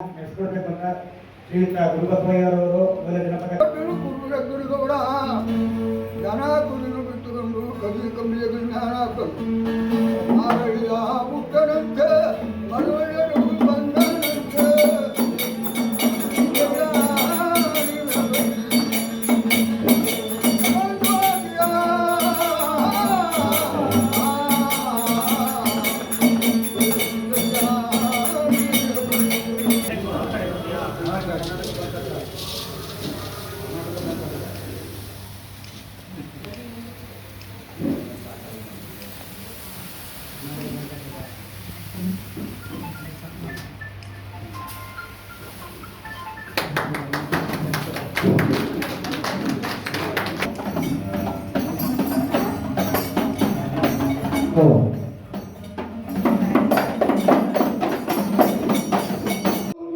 ನೆನೆಸ್ಕೊಳ್ಬೇಕಂತ ಶ್ರೀಯುತ ಗುರುಬಸವಯ್ಯರವರು ಮೊದಲ ಜನಪದ ಗುರುಗೌಡ ಜನ ಕುರಿನು ಬಿಟ್ಟುಕೊಂಡು ಕವಿ ಕಮ್ಮಿಯ ಜ್ಞಾನ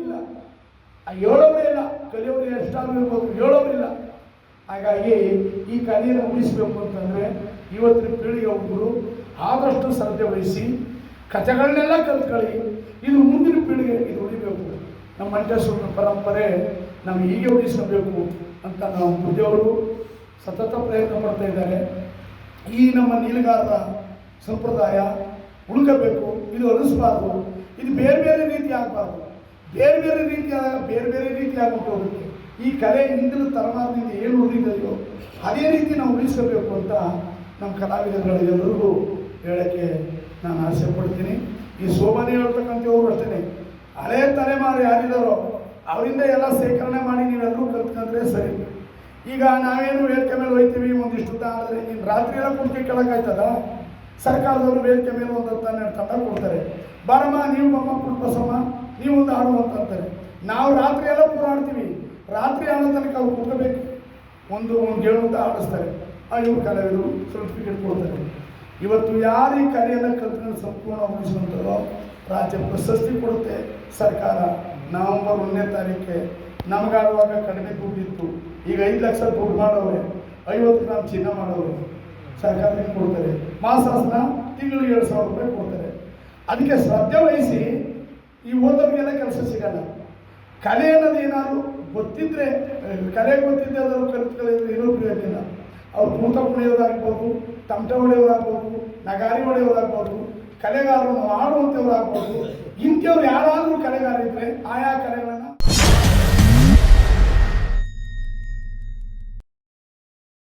ಇಲ್ಲ ಆ ಹೇಳೋರೇ ಇಲ್ಲ ಕಲಿಯೋರು ಎಷ್ಟಾದ್ರೂ ಇರ್ಬೋದು ಹೇಳೋರಿಲ್ಲ ಹಾಗಾಗಿ ಈ ಕಲೆಯನ್ನು ಉಳಿಸಬೇಕು ಅಂತಂದರೆ ಇವತ್ತಿನ ಪೀಳಿಗೆ ಒಬ್ಬರು ಆದಷ್ಟು ಶ್ರದ್ಧೆ ವಹಿಸಿ ಕಥೆಗಳನ್ನೆಲ್ಲ ಕಲ್ತ್ಕೊಳ್ಳಿ. ಇದು ಮುಂದಿನ ಪೀಳಿಗೆ ಇದು ಉಳಿಬೇಕು. ನಮ್ಮ ಮಂಟೇಶ್ವರ ಪರಂಪರೆ ನಾವು ಹೀಗೆ ಉಳಿಸಬೇಕು ಅಂತ ನಾವು ಪ್ರತಿಯೊಬ್ಬರು ಸತತ ಪ್ರಯತ್ನ ಪಡ್ತಾ ಇದ್ದಾರೆ. ಈ ನಮ್ಮ ನೀಲಗಾರರ ಸಂಪ್ರದಾಯ ಉಳ್ಕೋಬೇಕು ಇದು ಅನಿಸ್ಬಾರ್ದು, ಇದು ಬೇರೆ ಬೇರೆ ರೀತಿ ಆಗಬಾರ್ದು. ಬೇರೆ ಬೇರೆ ರೀತಿಯಾದ, ಬೇರೆ ಬೇರೆ ರೀತಿ ಆಗ್ಬಿಟ್ಟು ಹೋಗುತ್ತೆ. ಈ ಕಲೆ ಹಿಂದಿನ ತಲೆಮಾರಿನಿಂದ ಏನು ಉಳಿದಿದೆಯೋ ಅದೇ ರೀತಿ ನಾವು ಉಳಿಸಬೇಕು ಅಂತ ನಮ್ಮ ಕಲಾವಿದರುಗಳಿಗೆಲ್ಲರಿಗೂ ಹೇಳೋಕ್ಕೆ ನಾನು ಆಸೆ ಪಡ್ತೀನಿ. ಈ ಶೋಭನೆ ಹೇಳ್ತಕ್ಕಂಥವ್ರು ಅಷ್ಟೇ ಹಳೆ ತಲೆಮಾರು ಯಾರಿದ್ದಾರೋ ಅವರಿಂದ ಎಲ್ಲ ಶೇಖರಣೆ ಮಾಡಿ ನೀವೆಲ್ಲರೂ ಕಲ್ತ್ಕೊಂಡ್ರೆ ಸರಿ. ಈಗ ನಾವೇನು ವೇದಿಕೆ ಮೇಲೆ ಹೋಯ್ತೀವಿ ಒಂದಿಷ್ಟು ಆದರೆ ನೀನು ರಾತ್ರಿ ಎಲ್ಲ ಕುಡ್ಕೆ ಕೇಳೋಕ್ಕಾಯ್ತದ? ಸರ್ಕಾರದವರು ವೇದಿಕೆ ಮೇಲೆ ಒಂದು ಹನ್ನೆರಡು ತಂಡ ಕೊಡ್ತಾರೆ. ಬಾರಮ್ಮ, ನೀವು ಬಮ್ಮ ಕುಡ್ಬಸಮ್ಮ ನೀವು ಒಂದು ಹಾಡು ಅಂತ ಅಂತಾರೆ. ನಾವು ರಾತ್ರಿ ಎಲ್ಲ ರಾತ್ರಿ ಆಡೋ ತನಕ ಅವ್ರು ಕುಡ್ಕೋಬೇಕು ಒಂದು ಒಂದು ಹೇಳುವಂತ ಆಡಿಸ್ತಾರೆ ಇವ್ರು ಕಲಾವಿದರು ಸರ್ಟಿಫಿಕೇಟ್ ಕೊಡ್ತಾರೆ. ಇವತ್ತು ಯಾರು ಈ ಕಲೆಯನ್ನು ಕಲ್ತ್ಕೊಂಡು ಸಂಪೂರ್ಣ ಮುಗಿಸುವಂಥದ್ದು ರಾಜ್ಯ ಪ್ರಶಸ್ತಿ ಕೊಡುತ್ತೆ ಸರ್ಕಾರ. ನವೆಂಬರ್ ಒಂದನೇ ತಾರೀಕೆ ನಮಗಾಡುವಾಗ ಕಡಿಮೆ ದುಡ್ಡಿತ್ತು ಈಗ ಐದು ಲಕ್ಷ ದುಡ್ಡು ಮಾಡೋರೆ ಐವತ್ತು ಗ್ರಾಮ್ ಚಿನ್ನ ಮಾಡೋರು ಸರ್ಕಾರದಿಂದ ಕೊಡ್ತಾರೆ? ಮಾಸಾಸನ ತಿಂಗಳು ಏಳು ಸಾವಿರ ರೂಪಾಯಿ ಕೊಡ್ತಾರೆ. ಅದಕ್ಕೆ ಶ್ರದ್ಧೆ ವಹಿಸಿ ಈ ಓದೋರಿಗೆಲ್ಲ ಕೆಲಸ ಸಿಗಲ್ಲ ಕಲೆ ಅನ್ನೋದು ಏನಾದರೂ ಗೊತ್ತಿದ್ರೆ ಅಹ್, ಕಲೆ ಗೊತ್ತಿದ್ದೆ ಅದನ್ನು ಕಲಿತ್ಕೊಳ್ಳೋದು ಏನೂ ಪ್ರಯೋಜನ ಅವ್ರು ಕೂತ ಕುಣಿಯೋದಾಗ್ಬೋದು ತಮಟ ಹೊಡೆಯೋದಾಗ್ಬೋದು ನಗಾರಿ ಒಡೆಯವರಾಗ್ಬೋದು ಕಲೆಗಾರರು ಆಡುವಂಥವ್ರು ಆಗ್ಬೋದು ಇಂಥವ್ರು ಯಾರಾದರೂ ಕಲೆಗಾರ ಇದ್ರೆ ಆಯಾ ಕಲೆಗಳನ್ನು